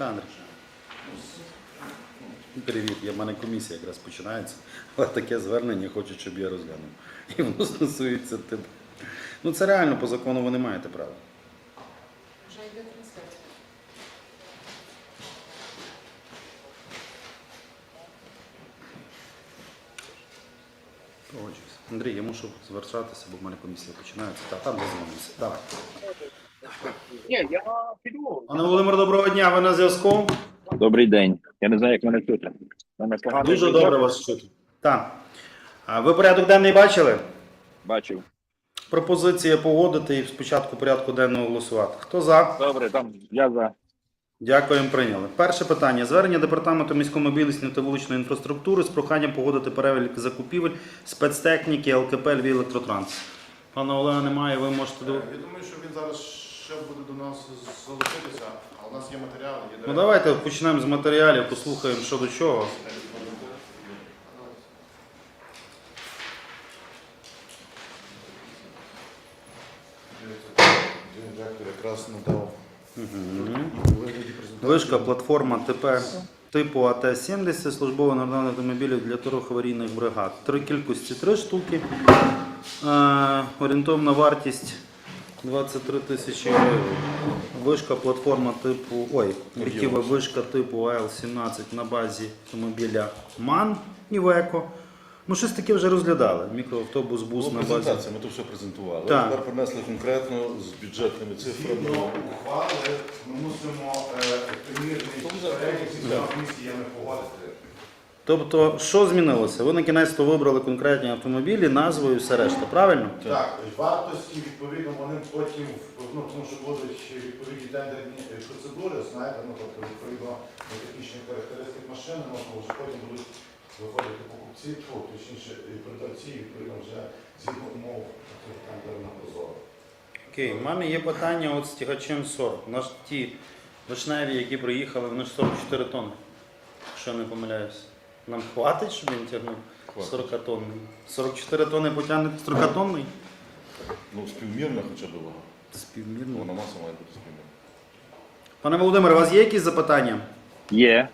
Та. Привіт, я в мене комісія якраз починається, але таке звернення хочуть, щоб я розглянув. І воно стосується тебе. Ну це реально по закону ви не маєте права. Вже йде трансляція. Погоджуюсь. Андрій, я мушу звертатися, бо в мене комісія починається. Та там дозвонимося. Давай. Ні, я піду. Пане Володимир, доброго дня. Ви на зв'язку? Добрий день. Я не знаю, як мене чути. Мене погано. Дуже чути? добре вас чути. Так. А ви порядок денний бачили? Бачив. Пропозиція погодити і спочатку порядку денного голосувати. Хто за? Добре, там я за. Дякуємо, прийняли. Перше питання. Звернення департаменту міської мобільності та вуличної інфраструктури з проханням погодити перелік закупівель спецтехніки ЛКП Львів Електротранс. Пана Олега немає, ви можете. до- Я думаю, що він зараз ще буде до нас залишитися, а у нас є матеріали, є Ну давайте почнемо з матеріалів, послухаємо, що до чого. Директор якраз надав Угу. у Вишка, платформа ТП типу АТ-70, службова народних автомобілів для аварійних бригад. Три кількості три штуки. Е, орієнтовна вартість 23 тисячі гривень. Вишка, платформа типу. Ой, літєва вишка типу АЛ-17 на базі автомобіля МАН Івеко. Ну, щось таке вже розглядали. Мікроавтобус, бус Була на базі. презентація, ми то все презентували. Так. Тепер принесли конкретно з бюджетними цифрами. ухвали ми мусимо е, примірний місіями погодити. Тобто, що змінилося? Ви на кінець то вибрали конкретні автомобілі, назву і все решта, правильно? Так, вартості відповідно вони потім ну, тому що будуть ще відповідні тендерні е, процедури, знаєте, ну тобто відповідно до технічних характеристик машини, ну, то вже потім будуть виходити покупці, фу, точніше і продавці, відповідно вже згідно умов тих тендерів на прозоро. Окей, у мене є питання от з тягачем 40. Наш ті вишневі, які приїхали, вони ж 44 тонни. Якщо не помиляюсь. Нам хватить, щоб він тягнув 40 тонний? 44 тонни потягне 40 тонний? Ну, співмірна хоча б вага. Співмірно. Вона маса має бути співмірна. Пане Володимире, у вас є якісь запитання? Є.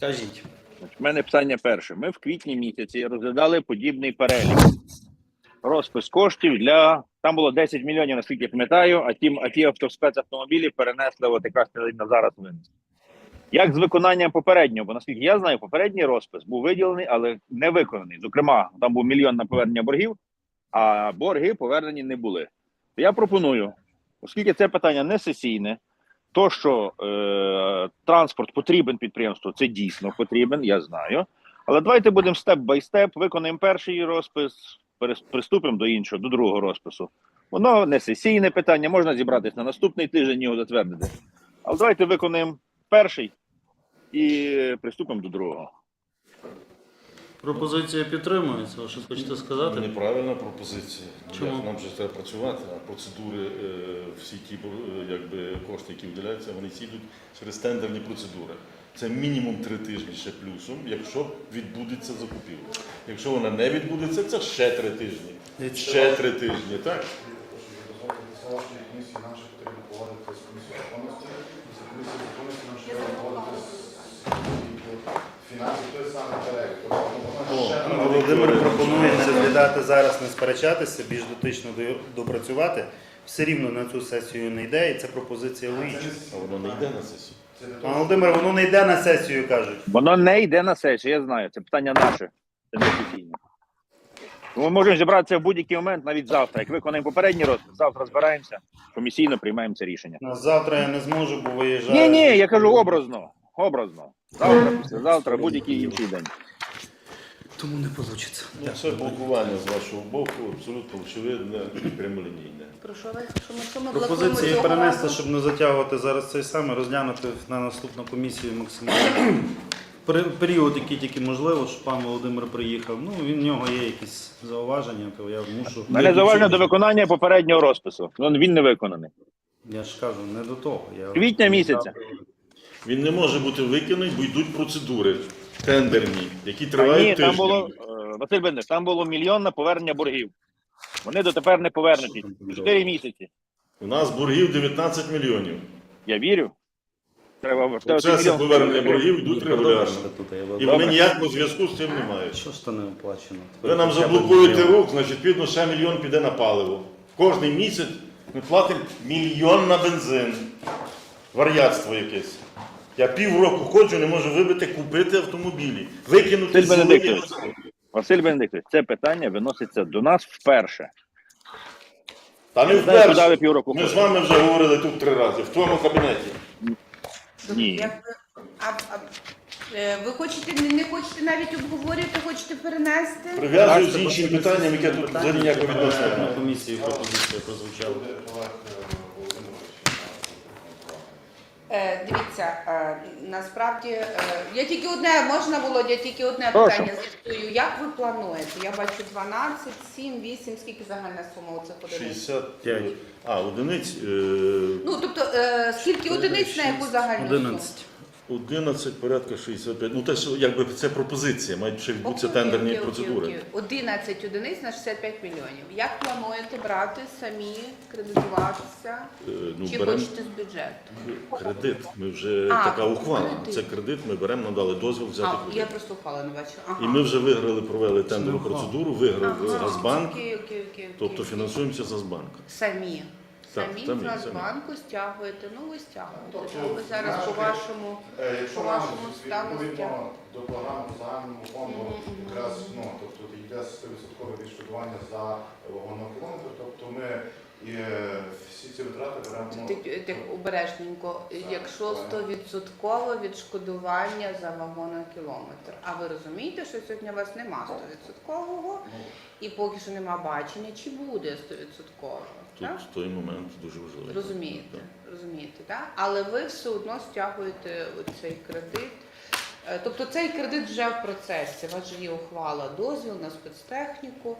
Кажіть. У мене питання перше. Ми в квітні місяці розглядали подібний перелік. Розпис коштів для. Там було 10 мільйонів, наскільки я пам'ятаю, а ті, а ті автоспецавтомобілі перенесли от якраз на зараз винен. Як з виконанням попереднього? Бо наскільки я знаю, попередній розпис був виділений, але не виконаний. Зокрема, там був мільйон на повернення боргів, а борги повернені не були. Я пропоную, оскільки це питання не сесійне, то, що е, транспорт потрібен підприємству, це дійсно потрібен, я знаю. Але давайте будемо степ бай степ, виконаємо перший розпис, приступимо до іншого, до другого розпису. Воно не сесійне питання, можна зібратися на наступний тиждень його затвердити. Але давайте виконаємо перший і приступимо до другого. Пропозиція підтримується, ви щось хочете сказати? Неправильна пропозиція. Ну, Чому? як Нам же треба працювати, а процедури, е, всі ті е, якби, кошти, які виділяються, вони сідуть через тендерні процедури. Це мінімум три тижні ще плюсом, якщо відбудеться закупівля. Якщо вона не відбудеться, це ще три тижні. Ще три тижні, так? Дозвольте після вашої комісії нам ще потрібно погодити з комісією законності. Після комісії законності нам ще треба погодити з відділом фінансів той самий перелік. Тобто, ну, воно ще Пане Володимир пропонує не розглядати зараз, не сперечатися, більш дотично допрацювати. Все рівно на цю сесію не йде, і це пропозиція логічна. А воно не йде на сесію. Пане Володимир, воно не йде на сесію, кажуть. Воно не йде на сесію, я знаю. Це питання наше. Це не офіційне. Ми можемо зібратися в будь-який момент, навіть завтра. Як виконаємо попередній розпис, завтра збираємося, комісійно приймаємо це рішення. Ну, Завтра я не зможу, бо виїжджаю. Ні, ні, я кажу образно. Образно. Завтра, післязавтра, будь-який інший день. Тому не вийде. Ну, це блокування з вашого боку абсолютно очевидне і прямолінійне. Про що ви що ми, що ми Пропозиції цього перенести, разу? щоб не затягувати зараз цей саме, розглянути на наступну комісію максимально. Пер- Період, який тільки можливо, щоб пан Володимир приїхав. Ну, він в нього є якісь зауваження, то я мушу. Мене зауваження до виконання попереднього розпису. Він, він не виконаний. Я ж кажу, не до того. Я... Квітня місяця. Він не може бути виконаний, бо йдуть процедури тендерні, які тривають ні, там тиждень. було е, Василь Бендер, там було мільйон на повернення боргів. Вони дотепер не повернуті. Чотири місяці. У нас боргів 19 мільйонів. Я вірю. Треба Процеси мільйон. повернення боргів йдуть регулярно. І вони ніякого зв'язку з цим не мають. Що ж то не оплачено? Ви нам заблокуєте рух, значить, відповідно, ще мільйон піде на паливо. Кожний місяць ми платимо мільйон на бензин. Вар'ятство якесь. Я півроку ходжу, не можу вибити, купити автомобілі. Викинути Василь. Бенедиктович, Василь Бенедиктович, це питання виноситься до нас вперше. Та не знаю, куди ви вперше. півроку Ми з вами вже говорили тут три рази, в твоєму кабінеті. Ні. Як ви- а, а, е, ви хочете, не, не хочете навіть обговорювати, хочете перенести? Прив'язую з іншим питанням, яке тут взагалі ніякого відношення На комісії пропозиція прозвучала. Е, дивіться, е, насправді е, я тільки одне, можна Володя, тільки одне питання з'ясую. Як ви плануєте? Я бачу 12, 7, 8, скільки загальна сума у цих одиниць? 65. А, одиниць. е, Ну, тобто, е, скільки одиниць на яку загальну суму? 11. 11, порядка 65. Ну, те, що якби це пропозиція, мають ще відбутися Окей, тендерні окей, окей, процедури. окей. 11 одиниць на 65 мільйонів. Як плануєте брати самі, кредитуватися? Е, Ну, Чи беремо хочете з бюджету? кредит. Ми вже А, така ухвала. кредит. Це кредит, ми беремо, надали дозвіл взяти А, я кредит. просто впала, не бачила. Ага. І ми вже виграли, провели тендерну ухвала. процедуру, виграв Ага, Газбанк, окей, окей, окей, окей. тобто фінансуємося з Газбанка. Самі. Так, Самі, самі, з самі. Газбанку стягуєте, ну ви стягуєте. Тобто. Ви зараз по вашому Е, Якщо по нам вашому стану відповідно до програми по загальному фонду, якраз ну тобто йде 100% відшкодування за вагонний кілометр, тобто ми і е, всі ці витрати беремо. ну, Ти- ти- ти обережненько, якщо 100% відшкодування за вагонокілометр. А ви розумієте, що сьогодні у вас нема 100% і поки що нема бачення, чи буде 100%. Тут Так? той момент дуже важливий. Розумієте, Так. розумієте, так? Але ви все одно стягуєте цей кредит. Е, Тобто цей кредит вже в процесі. У вас же є ухвала дозвіл на спецтехніку,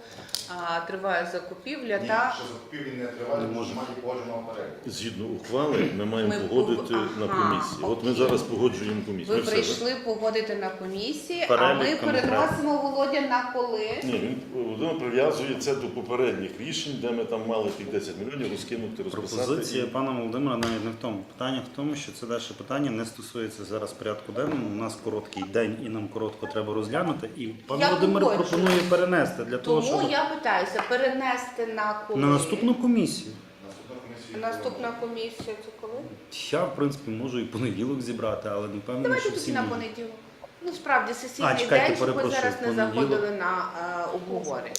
а, триває закупівля Ні, та що закупівлі не тривають, тому що немає погодженого переліку. Згідно ухвали, ми маємо Ми погодити пог- на Ага, комісії. От ми окей. зараз погоджуємо комісію. ви Ми все, прийшли погодити на комісії, а Перелік ми конкретний. переносимо Володя на коли? Ні, він Володимир прив'язує це до попередніх рішень, де ми там мали тих 10 мільйонів розкинути, розписати. Пропозиція пана Володимира навіть не в тому. Питання в тому, що це далі питання не стосується зараз порядку денному. У нас короткий день і нам коротко треба розглянути. І пан Я Володимир погоджуюсь. пропонує перенести для того, Тому щоб я питаюся, перенести на коли? на наступну комісію. Наступна комісія. Наступна комісія це коли? Я, в принципі, можу і понеділок зібрати, але не впевнений, Давайте що тоді на понеділок. Ну справді сесійний А, чекайте, день, щоб ми перепрошую, зараз не понеділок. заходили на е, обговорення.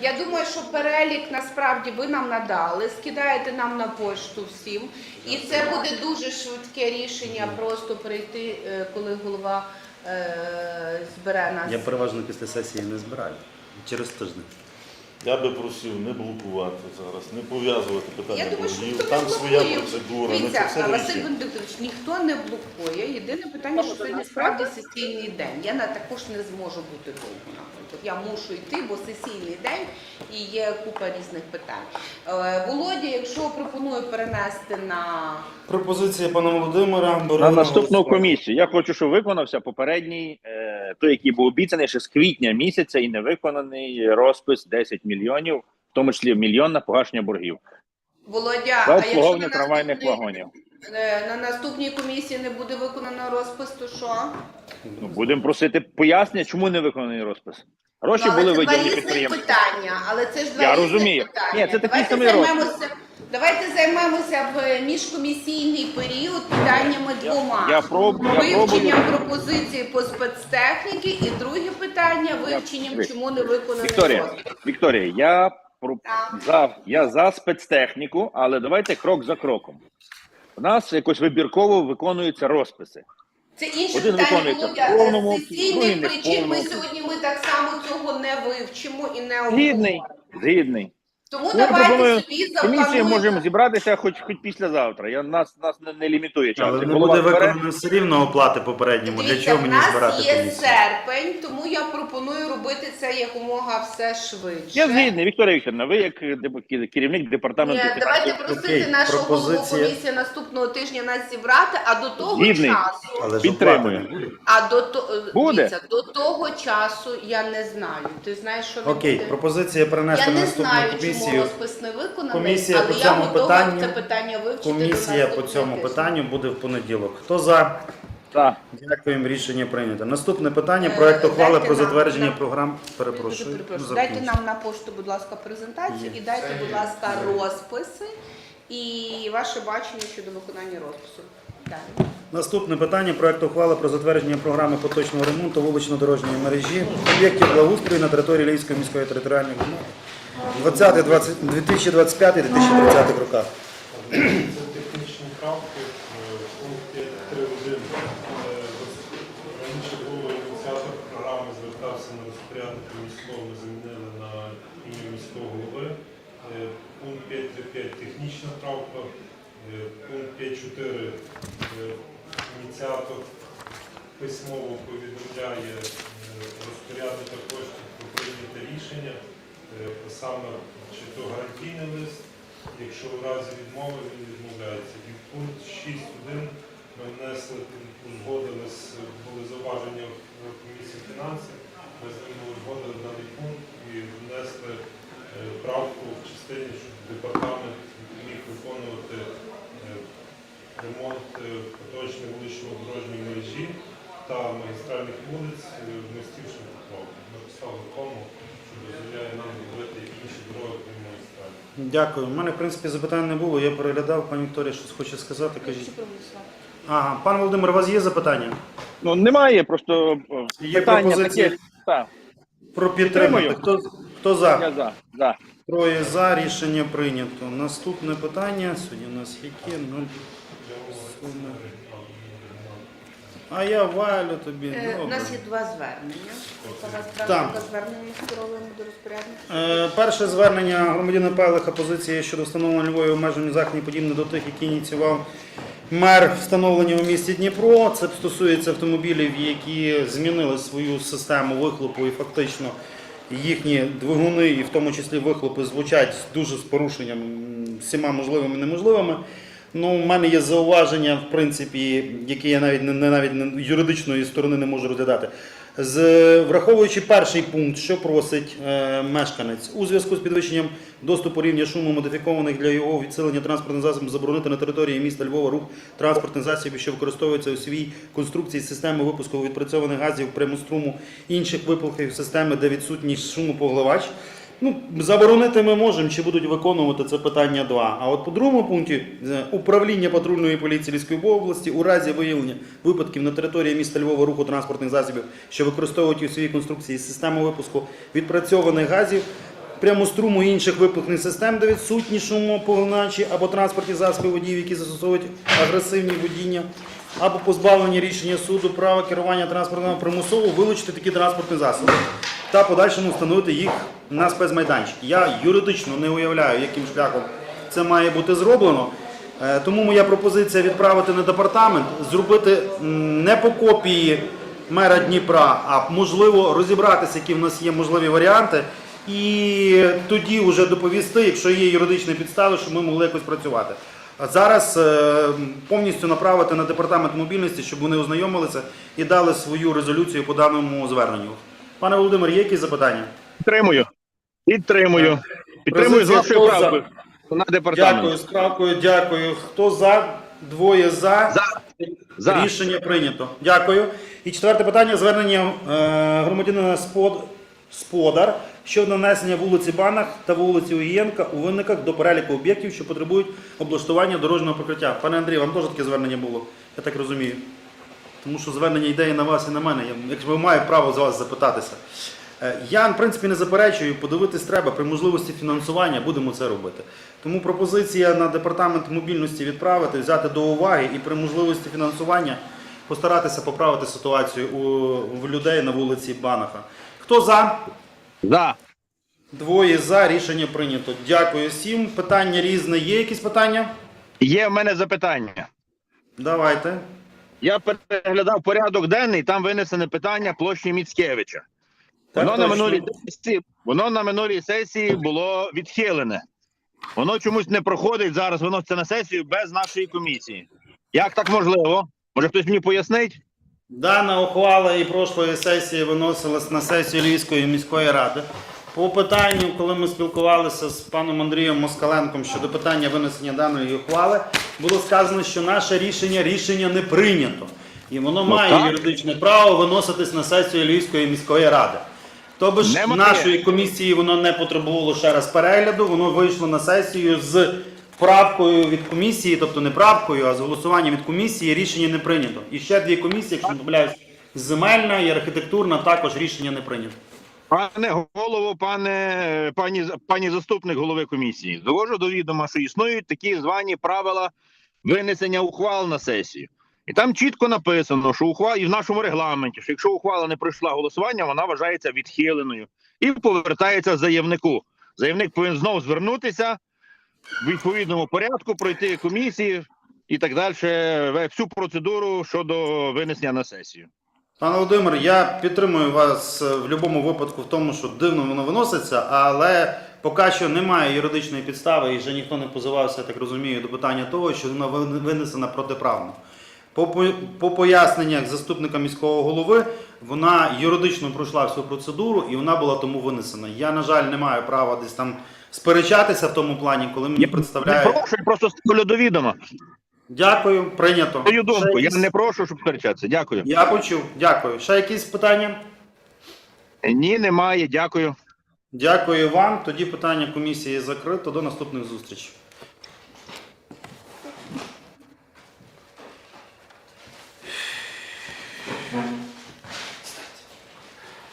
Я думаю, що перелік насправді ви нам надали, скидаєте нам на пошту всім, і це буде дуже швидке рішення просто прийти, е, коли голова е, збере нас. Я переважно після сесії не збираю. Через тиждень. Я би просив не блокувати зараз, не пов'язувати питання Я думаю, що боргів. ніхто Там своя блокує. процедура. Ми це Дивіться, все Василь. Бенедиктович, ніхто не блокує. Єдине питання, що сьогодні справді сесійний день. Я на також не зможу бути довго, наприклад. Я мушу йти, бо сесійний день і є купа різних питань. Е, Володя, якщо пропоную перенести на Пропозиція пана Володимира. На наступну комісію. Я хочу, щоб виконався попередній, е, той, який був обіцяний ще з квітня місяця і не виконаний розпис 10 мільйонів, в тому числі мільйон на погашення боргів. Володя, а якщо на трамвайних вагонів. е, на наступній комісії не буде виконано розпис, то що? Ну, будемо просити пояснення, чому не виконаний розпис. Гроші Ну, були виділені підприємству. питання, але це ж два Я розумію. питання. Ні, це такий давайте самий розпис. Давайте займемося в міжкомісійний період питаннями двома. я проб- я Вивченням пробую. пропозицій по спецтехніки і друге питання вивченням, Ви- чому не виконаний Вікторія. Вікторія, я про за я за спецтехніку, але давайте крок за кроком. У нас якось вибірково виконуються розписи. Це інше Один питання, в повному, З сесійних причин ми сьогодні ми так само цього не вивчимо і не Згідний, згідний. Тому Ну, давайте пропоную, собі Комісія заплануємо. можемо зібратися хоч хоч післязавтра. Я нас нас не, не лімітує час. Але не буде виконано все рівно оплати попередньому. Для чого мені нас збирати є комісію? серпень, тому я пропоную робити це якомога все швидше. Я згідний, Вікторія Вікторівна, ви як е, деп- керівник департаменту. Ні, давайте просити нашого голову пропозиція. комісії наступного тижня нас зібрати, а до того Згідний. часу, Але Підтримую. а до то Буде. дивіться, до того часу я не знаю. Ти знаєш, що не Окей, буде? пропозиція не наступну комісію комісію. розпис не виконаний, Комісія але по я цьому готова питанню- це питання вивчити. до Комісія по наступного цьому тижня. питанню буде в понеділок. Хто за? Так. Дякуємо, рішення прийнято. Наступне питання Е, проект ухвали дайте про нам- затвердження нам- програм. Дуже Перепрошую. перепрошую. Ну, Дайте закінчу. нам на пошту, будь ласка, презентацію Є. і дайте, будь ласка, розписи і ваше бачення щодо виконання розпису. Далі. Наступне питання проект ухвали про затвердження програми поточного ремонту вулично-дорожньої мережі об'єктів благоустрою на території Львівської міської територіальної громади 2025-2030 роках. Це технічні правки в пункті 3.1. Е, Раніше було ініціатор програми звертався на розпорядника міського, ми замінили на ім'я міського голови. Пункт 5.3.5 технічна правка. Пункт 5.4 е, ініціатор письмово повідомляє е, розпорядника коштів про прийняте рішення, саме чи то гарантійний лист, Якщо в разі відмови він відмовляється. І в пункт 6.1 ми внесли, узгодили, були зауваження в комісії фінансів, ми з ними узгодили даний пункт і внесли е, правку в частині, щоб департамент міг виконувати е, ремонт е, поточної вулично-дорожньої мережі та магістральних вулиць е, в містівших покровах. Написали кому, дозволяє нам робити інші дороги крім магістральних. Дякую. У мене, в принципі, запитань не було. Я переглядав. Пані Вікторія щось хоче сказати. Кажіть. Ага, пан Володимир, у вас є запитання? Ну немає, просто е, Є питання пропозиція таке. Так, про підтримати. Підтримую. Хто, хто за? я за. за. Троє за. Рішення прийнято. Наступне питання. Сьогодні у нас яке? Ну, суми. А я валю тобі. Е, У Добре. нас є два звернення. Яка Так. практика звернення скеровуємо до розпорядника? Е, Перше звернення громадянина Пелиха позиція щодо встановлення Львові обмежень заходів подібне до тих, які ініціював мер встановлення у місті Дніпро. Це стосується автомобілів, які змінили свою систему вихлопу і фактично їхні двигуни, і в тому числі вихлопи, звучать дуже з порушенням м, всіма можливими і неможливими. Ну, у мене є зауваження, в принципі, які я навіть не, навіть не- юридичної сторони не можу розглядати. З враховуючи перший пункт, що просить е, мешканець у зв'язку з підвищенням доступу рівня шуму модифікованих для його відсилення транспортних засобів заборонити на території міста Львова рух транспортних засобів, що використовуються у свій конструкції системи випуску відпрацьованих газів прямоструму інших випусків системи, де відсутній шумопоглавач. Ну, заборонити ми можемо, чи будуть виконувати це питання 2. А от по другому пункті е, управління патрульної поліції Львівської області у разі виявлення випадків на території міста Львова руху транспортних засобів, що використовують у своїй конструкції систему випуску відпрацьованих газів, прямоструму і інших випускних систем, де відсутні шумопогначі або транспортні засоби водіїв, які застосовують агресивні водіння, або позбавлення рішення суду права керування транспортом примусово вилучити такі транспортні засоби та подальшому встановити їх на спецмайданчик. Я юридично не уявляю, яким шляхом це має бути зроблено. Е, Тому моя пропозиція відправити на департамент, зробити не по копії мера Дніпра, а можливо розібратися, які в нас є можливі варіанти, і тоді вже доповісти, якщо є юридичні підстави, щоб ми могли якось працювати. А зараз е, повністю направити на департамент мобільності, щоб вони ознайомилися і дали свою резолюцію по даному зверненню. Пане Володимир, є якісь запитання? Підтримую. Підтримую. Підтримую з вашою правкою. На департамент. Дякую, з правкою, дякую. Хто за? Двоє за. За. За. Рішення прийнято. Дякую. І четверте питання звернення е, громадянина Спод... Сподар щодо нанесення вулиці Банах та вулиці Угієнка у винниках до переліку об'єктів, що потребують облаштування дорожнього покриття. Пане Андрій, вам теж таке звернення було, я так розумію. Тому що звернення йде і на вас, і на мене. Якщо маю право з вас запитатися. Е, Я, в принципі, не заперечую, подивитись треба, при можливості фінансування будемо це робити. Тому пропозиція на департамент мобільності відправити, взяти до уваги і при можливості фінансування постаратися поправити ситуацію у, в людей на вулиці Банаха. Хто за? За. Двоє за, рішення прийнято. Дякую всім. Питання різне. Є якісь питання? Є в мене запитання. Давайте. Я переглядав порядок денний, там винесене питання площі Міцкевича. Так, Воно на минулій сесії, воно на минулій сесії було відхилене. Воно чомусь не проходить зараз, виноситься на сесію без нашої комісії. Як так можливо? Може хтось мені пояснить? Дана ухвала і прошлої сесії виносилась на сесію Львівської міської ради. По питанню, коли ми спілкувалися з паном Андрієм Москаленком щодо питання винесення даної ухвали, було сказано, що наше рішення рішення не прийнято. І воно Ну, має так. юридичне право виноситись на сесію Львівської міської ради. Тобто ж Немає. нашої комісії воно не потребувало ще раз перегляду, воно вийшло на сесію з правкою від комісії, тобто не правкою, а з голосуванням від комісії рішення не прийнято. І ще дві комісії, якщо не помиляюсь, земельна і архітектурна, також рішення не прийнято. Пане голово, пане пані пані заступник голови комісії, довожу до відома, що існують такі звані правила винесення ухвал на сесію. І там чітко написано, що ухвала і в нашому регламенті, що якщо ухвала не пройшла голосування, вона вважається відхиленою і повертається заявнику. Заявник повинен знову звернутися в відповідному порядку, пройти комісії і так далі, всю процедуру щодо винесення на сесію. Пане Володимир, я підтримую вас в будь-якому випадку в тому, що дивно воно виноситься, але поки що немає юридичної підстави і вже ніхто не позивався, я так розумію, до питання того, що вона вин- винесена протиправно. По, по, по поясненнях заступника міського голови, вона юридично пройшла всю процедуру і вона була тому винесена. Я, на жаль, не маю права десь там сперечатися в тому плані, коли мені Я прошу, я просто ставлю до відома. Дякую, прийнято. Мою думку, Ще я якісь- не прошу, щоб сперечатися. Дякую. Я почув. Дякую. Ще якісь питання? Ні, немає. Дякую. Дякую вам. Тоді питання комісії закрито. До наступних зустрічей.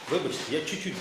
Вибачте, я чуть-чуть.